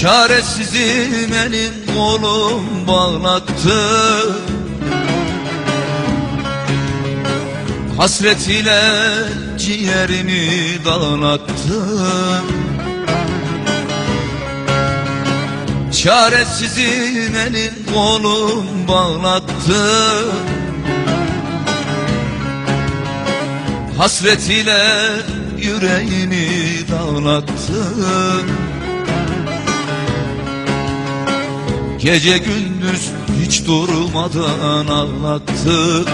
Çaresizim elim kolum bağlattı. Hasret ile ciğerimi dağlattı. Çaresizim elim kolum bağlattı. Hasret ile yüreğimi dağlattı Gece gündüz hiç durmadan ağlattı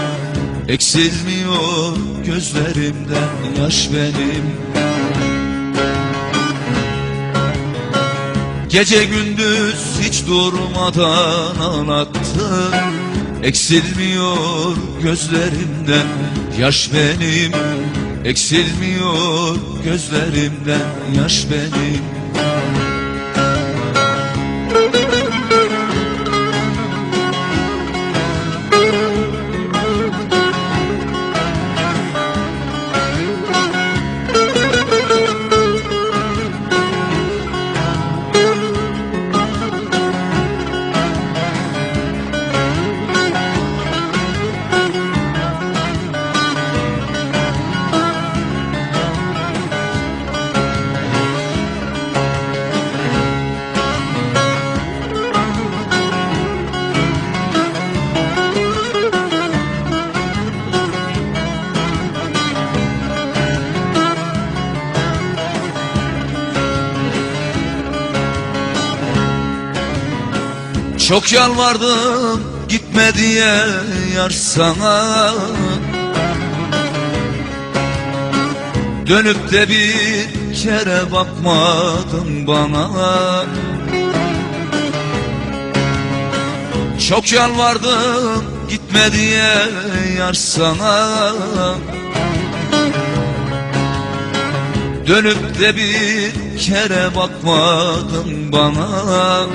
Eksilmiyor gözlerimden yaş benim. Gece gündüz hiç durmadan ağlattı Eksilmiyor gözlerimden yaş benim. Eksilmiyor gözlerimden yaş benim Çok yalvardım gitme diye yar sana. Dönüp de bir kere bakmadın bana. Çok yalvardım gitme diye yar sana. Dönüp de bir kere bakmadın bana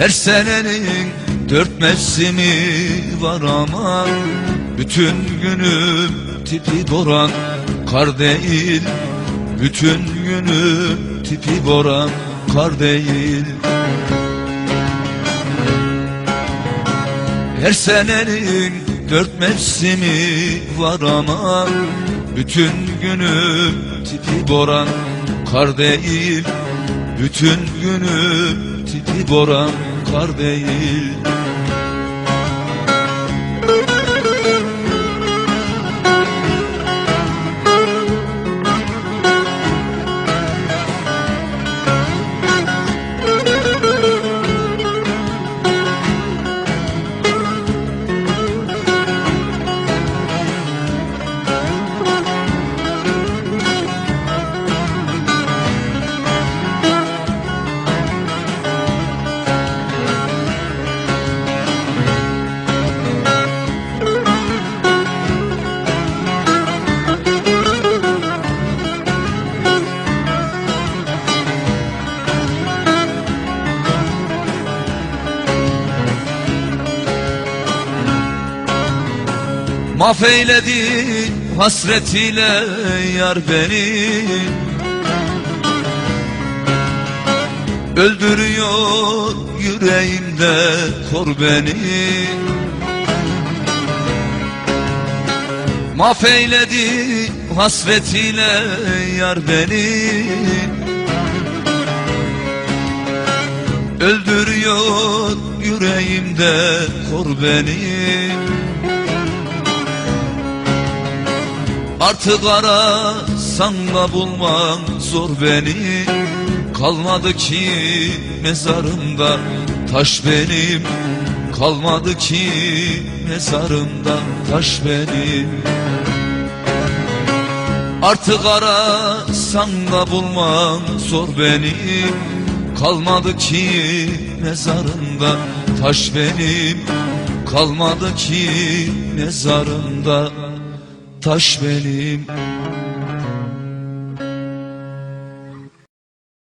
Her senenin dört mevsimi var ama Bütün günüm tipi boran kar değil. Bütün günüm tipi boran kar değil. Her senenin dört mevsimi var ama Bütün günüm tipi boran kar değil. Bütün günüm tipi boran kar değil Mahveyledi hasretiyle yar beni. Öldürüyor yüreğimde kor beni. Mahveyledi hasretiyle yar beni. Öldürüyor yüreğimde kor beni Artık arasan da bulman zor beni. Kalmadı ki mezarımda taş benim. Kalmadı ki mezarımda taş benim. Artık arasan da bulman zor beni. Kalmadı ki mezarımda taş benim. Kalmadı ki mezarımda taş benim